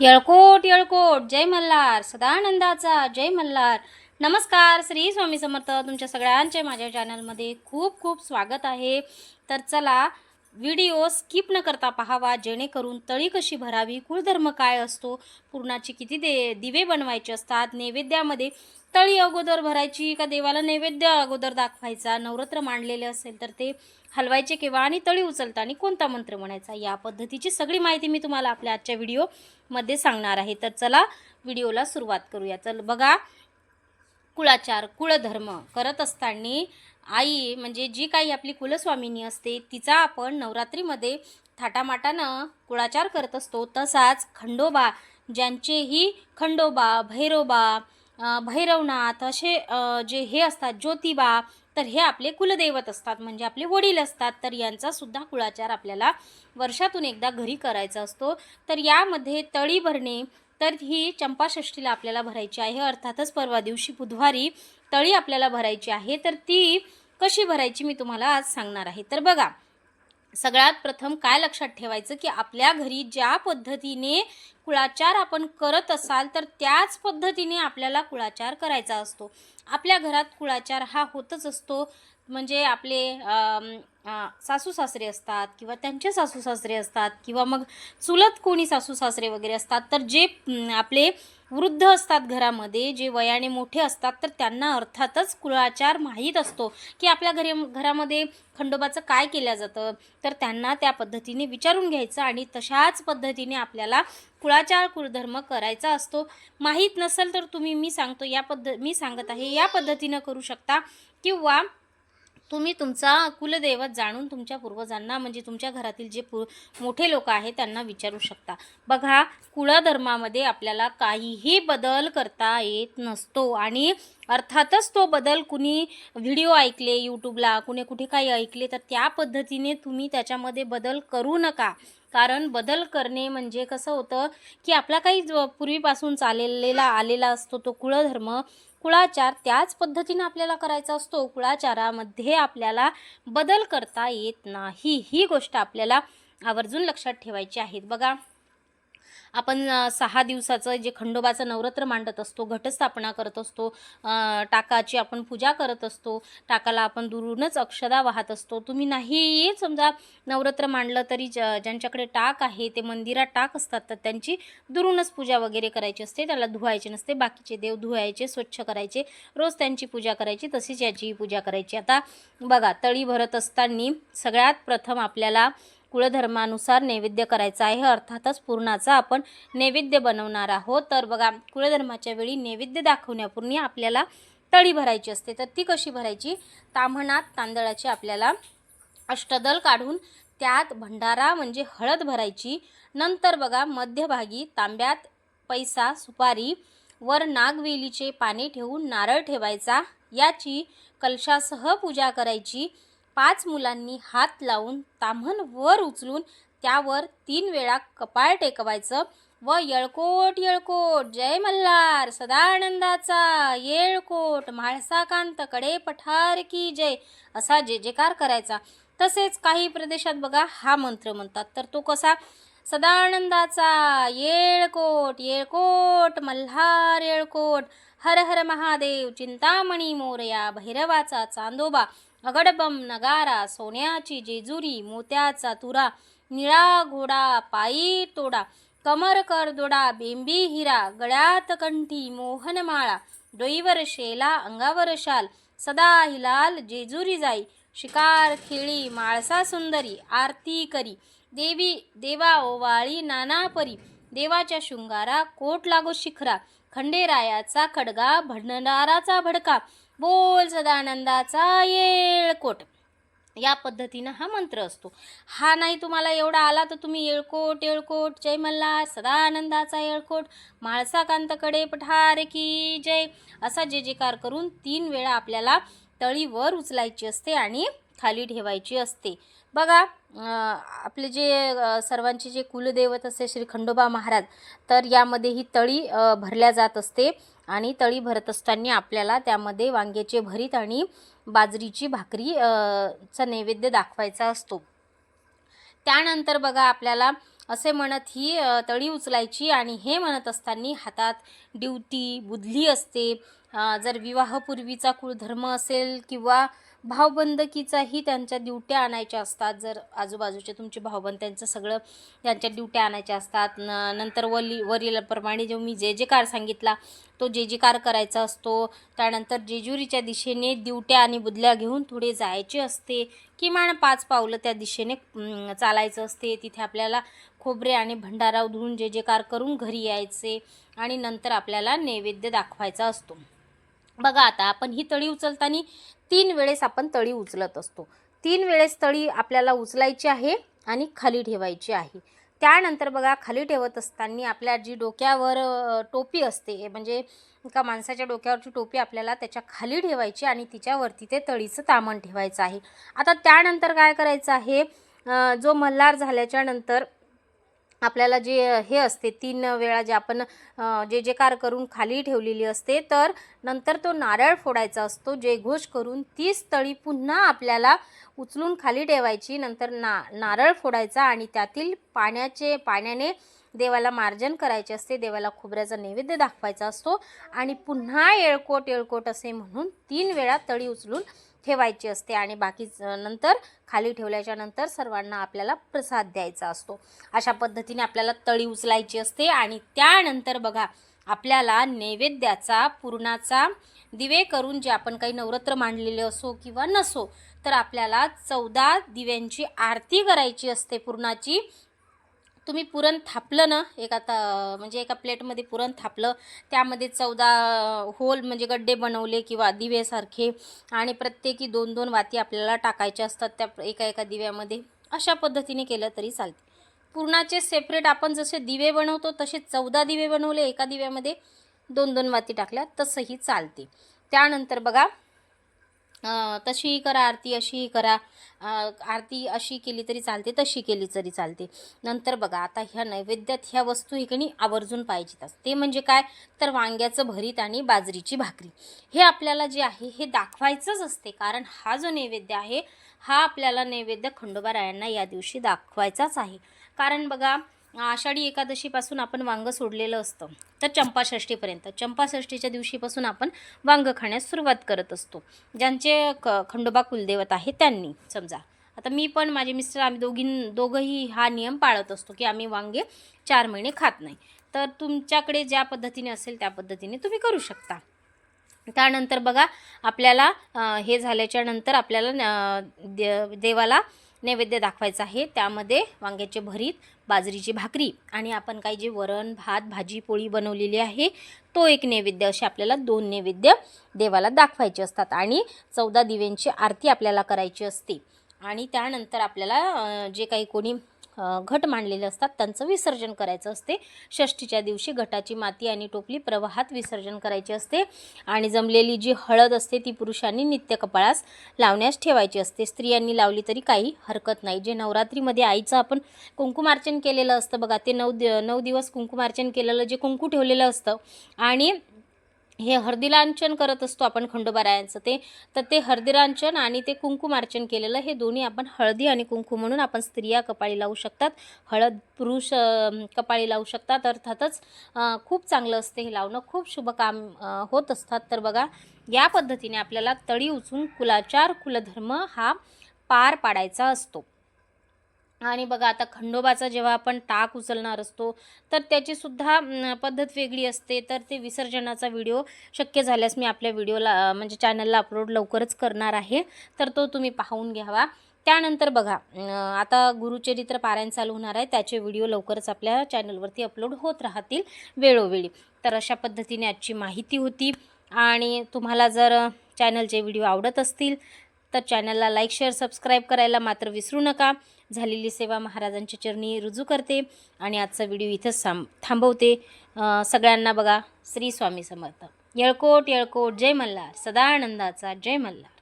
येळकोट येळकोट. जय मल्हार. सदानंदाचा जय मल्हार. नमस्कार. श्री स्वामी समर्थ तुमच्या सगळ्यांचे माझ्या चॅनलमध्ये खूप खूप स्वागत आहे. तर चला व्हिडिओ स्किप न करता पाहावा जेणेकरून तळी कशी भरावी कुळधर्म काय असतो पूर्णाची किती दे दिवे बनवायचे असतात नैवेद्यामध्ये तळी अगोदर भरायची का देवाला नैवेद्य अगोदर दाखवायचा नवरात्र मांडलेले असेल तर ते हलवायचे केव्हा आणि तळी उचलता आणि कोणता मंत्र म्हणायचा या पद्धतीची सगळी माहिती मी तुम्हाला आपल्या आजच्या व्हिडिओमध्ये सांगणार आहे. तर चला व्हिडिओला सुरुवात करूया. चल बघा कुळाचार कुळधर्म करत असताना आई म्हणजे जी काही आपली कुलस्वामिनी असते तिचा आपण नवरात्रीमध्ये थाटामाटानं कुळाचार करत असतो. तसाच खंडोबा ज्यांचेही खंडोबा भैरोबा भैरवनाथ असे जे हे असतात ज्योतिबा तर हे आपले कुलदैवत असतात. म्हणजे आपले वडील असतात. तर यांचासुद्धा कुळाचार आपल्याला वर्षातून एकदा घरी करायचा असतो. तर यामध्ये तळी भरणे तर ही चंपाषष्ठीला आपल्याला भरायची आहे. अर्थातच परवा दिवशी बुधवारी तळी आपल्याला भरायची आहे. तर ती कशी भरायची मी तुम्हाला आज सांगणार आहे. तर बघा सगळ्यात प्रथम काय लक्षात ठेवायचं की आपल्या घरी ज्या पद्धतीने कुळाचार आपण करत असाल तर त्याच पद्धतीने आपल्याला कुळाचार करायचा असतो. आपल्या घरात कुळाचार हा होतच असतो. म्हणजे आपले सासू सासरे असतात किंवा त्यांचे सासू सासरे असतात किंवा मग चुलत कोणी सासू सासरे वगैरे असतात तर जे आपले वृद्ध असतात घरामध्ये जे वयाने मोठे असतात तर त्यांना अर्थातच कुळाचार माहीत असतो की आपल्या घरी घरामध्ये खंडोबाचं काय केलं जातं तर त्यांना त्या पद्धतीने विचारून घ्यायचं आणि तशाच पद्धतीने आपल्याला कुळाचार कुळधर्म करायचा असतो. माहीत नसेल तर तुम्ही मी सांगतो या पद्ध मी सांगत आहे या पद्धतीनं करू शकता किंवा तुम्ही तुमचा कुलदैवत जाणून तुमच्या पूर्वजांना म्हणजे तुमच्या घरातील जे पु मोठे लोक आहेत त्यांना विचारू शकता. बघा कुळधर्मामध्ये आपल्याला काहीही बदल करता येत नसतो आणि अर्थातच तो बदल कुणी व्हिडिओ ऐकले यूट्यूबला कुणी कुठे काही ऐकले तर त्या पद्धतीने तुम्ही त्याच्यामध्ये बदल करू नका. कारण बदल करणे म्हणजे कसं होतं की आपला काही जो पूर्वीपासून चाललेला आलेला असतो तो कुळधर्म कुळाचार त्याच पद्धतीनं आपल्याला करायचा असतो. कुळाचारामध्ये आपल्याला बदल करता येत नाही. ही गोष्ट आपल्याला आवर्जून लक्षात ठेवायची आहे. बघा आपण सहा दिवसाचं जे खंडोबाचं नवरात्र मांडत असतो घटस्थापना करत असतो टाकाची आपण पूजा करत असतो टाकाला आपण दुरूनच अक्षदा वाहत असतो. तुम्ही नाही समजा नवरात्र मांडलं तरी ज ज्यांच्याकडे टाक आहे ते मंदिरात टाक असतात तर त्यांची दुरूनच पूजा वगैरे करायची असते त्याला धुवायचे नसते बाकीचे देव धुवायचे स्वच्छ करायचे रोज त्यांची पूजा करायची तशीच याचीही पूजा करायची. आता बघा तळी भरत असताना सगळ्यात प्रथम आपल्याला कुळधर्मानुसार नैवेद्य करायचा आहे. अर्थातच पूर्णाचा आपण नैवेद्य बनवणार आहोत. तर बघा कुळधर्माच्या वेळी नैवेद्य दाखवण्यापूर्वी आपल्याला तळी भरायची असते. तर ती कशी भरायची? ताम्हणात तांदळाची आपल्याला अष्टदल काढून त्यात भंडारा म्हणजे हळद भरायची. नंतर बघा मध्यभागी तांब्यात पैसा सुपारी वर नागवेलीचे पाने ठेवून नारळ ठेवायचा. याची कलशासह पूजा करायची. पाच मुलांनी हात लावून ताम्हण वर उचलून त्यावर तीन वेळा कपाळ टेकवायचं. व येळकोट येळकोट जय मल्हार सदानंदाचा येळकोट म्हाळसाकांत कडे पठार की जय असा जे जेकार करायचा. तसेच काही प्रदेशात बघा हा मंत्र म्हणतात. तर तो कसा? सदानंदाचा येळकोट येळकोट मल्हार येळकोट हर हर महादेव चिंतामणी मोरया भैरवाचा चांदोबा अगडबम नगारा सोन्याची जेजुरी मोत्याचा तुरा निळा घोडा पायी तोडा कमर कर दोडा बेंबी हिरा गळ्यात कंठी मोहनमाळा डोईवर शेला अंगावर शाल सदा हिलाल जेजुरी जाई शिकार खेळी माळसा सुंदरी आरती करी देवी देवा ओवाळी नाना परी देवाच्या शृंगारा कोट लागो शिखरा खंडेरायाचा खडगा भंडाराचा भडका बोल सदानंदाचा येळकोट या पद्धतीनं हा मंत्र असतो. हा नाही तुम्हाला एवढा आला तर तुम्ही येळकोट येळकोट जय मल्हार सदानंदाचा येळकोट माळसाकांतकडे पठार की जय असा जे जेकार करून तीन वेळा आपल्याला तळी वर उचलायची असते आणि खाली ठेवायची असते. बघा आपले जे सर्वांचे जे कुलदैवत असते श्री खंडोबा महाराज तर यामध्ये ही तळी भरल्या जात असते. आणि तळी भरत असताना आपल्याला त्यामध्ये वांग्याचे भरीत आणि बाजरीची भाकरी चा नैवेद्य दाखवायचा असतो. त्यानंतर बघा आपल्याला असे म्हणत ही तळी उचलायची आणि हे म्हणत असताना हातात ड्युटी बुधली असते. जर विवाहपूर्वीचा कुळधर्म असेल किंवा भावबंदकीचाही त्यांच्या ड्युट्या आणायच्या असतात. जर आजूबाजूचे तुमचे भावबंद त्यांचं सगळं त्यांच्या ड्युट्या आणायच्या असतात. न नंतर वली वरीलप्रमाणे जो मी जे जे कार सांगितला तो जे जे कार करायचा असतो. त्यानंतर जेजुरीच्या दिशेने दिवट्या आणि बुदल्या घेऊन थोडे जायचे असते. किमान पाच पावलं त्या दिशेने चालायचं असते. तिथे आपल्याला खोबरे आणि भंडारा उधळून जे जे कार करून घरी यायचे आणि नंतर आपल्याला नैवेद्य दाखवायचा असतो. बघा आता आपण ही तळी उचलताना तीन वेळेस आपण तळी उचलत असतो. तीन वेळेस तळी आपल्याला उचलायची आहे आणि खाली ठेवायची आहे. त्यानंतर बघा खाली ठेवत असताना आपल्या जी डोक्यावर टोपी असते म्हणजे एका माणसाच्या डोक्यावरची टोपी आपल्याला त्याच्याखाली ठेवायची आणि तिच्यावरती ते तळीचं तामण ठेवायचं आहे. आता त्यानंतर काय करायचं आहे? जो मल्हार झाल्याच्यानंतर आपल्याला जे हे असते तीन वेळा जे आपण जे जे कार करून खाली ठेवलेली असते तर नंतर तो नारळ फोडायचा असतो जयघोष करून तीच तळी पुन्हा आपल्याला उचलून खाली ठेवायची नंतर ना नारळ फोडायचा आणि त्यातील पाण्याचे पाण्याने देवाला मार्जन करायचे असते देवाला खोबऱ्याचा नैवेद्य दाखवायचा असतो आणि पुन्हा येळकोट येळकोट असे म्हणून तीन वेळा तळी उचलून ठेवायची असते आणि बाकी नंतर खाली ठेवल्याच्या नंतर सर्वांना आपल्याला प्रसाद द्यायचा असतो. अशा पद्धतीने आपल्याला तळी उचलायची असते आणि त्यानंतर बघा आपल्याला नैवेद्याचा पुरणाचा दिवे करून जे आपण काही नवरात्र मांडलेले असो किंवा नसो तर आपल्याला चौदा दिव्यांची आरती करायची असते पुरणाची. तुम्ही पुरण थापलं ना एक आता म्हणजे एका प्लेटमध्ये पुरण थापलं त्यामध्ये चौदा होल म्हणजे गड्डे बनवले किंवा दिवेसारखे आणि प्रत्येकी दोन दोन वाती आपल्याला टाकायच्या असतात त्या एका एका दिव्यामध्ये अशा पद्धतीने केलं तरी चालते. पुरणाचे सेपरेट आपण जसे दिवे बनवतो तसे चौदा दिवे बनवले एका दिव्यामध्ये दोन दोन वाती टाकल्या तसंही चालते. त्यानंतर बघा तशीही करा आरती अशीही करा. आरती अशी केली तरी चालते तशी केली तरी चालते. नंतर बघा आता ह्या नैवेद्यात ह्या वस्तू इकडे आवर्जून पाहिजेत ते म्हणजे काय? तर वांग्याचं भरीत आणि बाजरीची भाकरी. हे आपल्याला जे आहे हे दाखवायचंच असते. कारण हा जो नैवेद्य आहे हा आपल्याला नैवेद्य खंडोबारायांना या दिवशी दाखवायचाच आहे. कारण बघा आषाढी एकादशीपासून आपण वांगं सोडलेलं असतं. तर चंपाषष्ठीपर्यंत. चंपाषष्ठीच्या दिवशीपासून आपण वांगं खाण्यास सुरुवात करत असतो. ज्यांचे क खंडोबा कुलदेवत आहे त्यांनी समजा. आता मी पण माझे मिस्टर आम्ही दोघीं दोघंही हा नियम पाळत असतो की आम्ही वांगे चार महिने खात नाही. तर तुमच्याकडे ज्या पद्धतीने असेल त्या पद्धतीने तुम्ही करू शकता. त्यानंतर बघा आपल्याला हे झाल्याच्यानंतर आपल्याला दे देवाला नैवेद्य दाखवायचा आहे. त्यामध्ये वांग्याचे भरीत बाजरीची भाकरी आणि आपण काही जे वरण भात भाजी पोळी बनवलेली आहे तो एक नैवेद्य असे आपल्याला दोन नैवेद्य देवाला दाखवायचे असतात आणि चौदा दिव्यांची आरती आपल्याला करायची असते. आणि त्यानंतर आपल्याला जे काही कोणी घट मांडलेले असतात. त्यांचं विसर्जन करायचं असते. षष्टीच्या दिवशी घटाची माती आणि टोपली प्रवाहात विसर्जन करायची असते आणि जमलेली जी हळद असते ती पुरुषांनी नित्य कपाळास लावण्यास ठेवायची असते. स्त्रियांनी लावली तरी काही हरकत नाही. जे नवरात्रीमध्ये आईचं आपण कुंकुमार्चन केलेलं असतं बघा ते नऊ दि नऊ दिवस कुंकुमार्चन केलेलं जे कुंकू ठेवलेलं असतं आणि हे हळदीलांचन करत असतो आपण खंडोबारायांचं ते. तर ते हळदीलांचन आणि ते कुंकुमार्चन केलेलं हे दोन्ही आपण हळदी आणि कुंकू म्हणून आपण स्त्रिया कपाळी लावू शकतात. हळद पुरुष कपाळी लावू शकतात. अर्थातच खूप चांगलं असते हे लावणं. खूप शुभ काम होत असतात. तर बघा या पद्धतीने आपल्याला तळी उचून कुलाचार कुलधर्म हा पार पाडायचा असतो. आणि बघा आता खंडोबाचा जेव्हा आपण टाक उचलणार असतो तर त्याचीसुद्धा पद्धत वेगळी असते. तर ते विसर्जनाचा व्हिडिओ शक्य झाल्यास मी आपल्या व्हिडिओला म्हणजे चॅनलला अपलोड लवकरच करणार आहे. तर तो तुम्ही पाहून घ्यावा. त्यानंतर बघा आता गुरुचरित्र पारायण चालू होणार आहे. त्याचे व्हिडिओ लवकरच आपल्या चॅनलवरती अपलोड होत राहतील वेळोवेळी. तर अशा पद्धतीने आजची माहिती होती. आणि तुम्हाला जर चॅनलचे व्हिडिओ आवडत असतील तर चॅनलला लाईक शेअर सबस्क्राईब करायला मात्र विसरू नका. झालेली सेवा महाराजांच्या चरणी रुजू करते आणि आजचा व्हिडिओ इथंच थांब थांबवते. सगळ्यांना बघा श्री स्वामी समर्थ. येळकोट येळकोट जय मल्हार. सदानंदाचा जय मल्हार.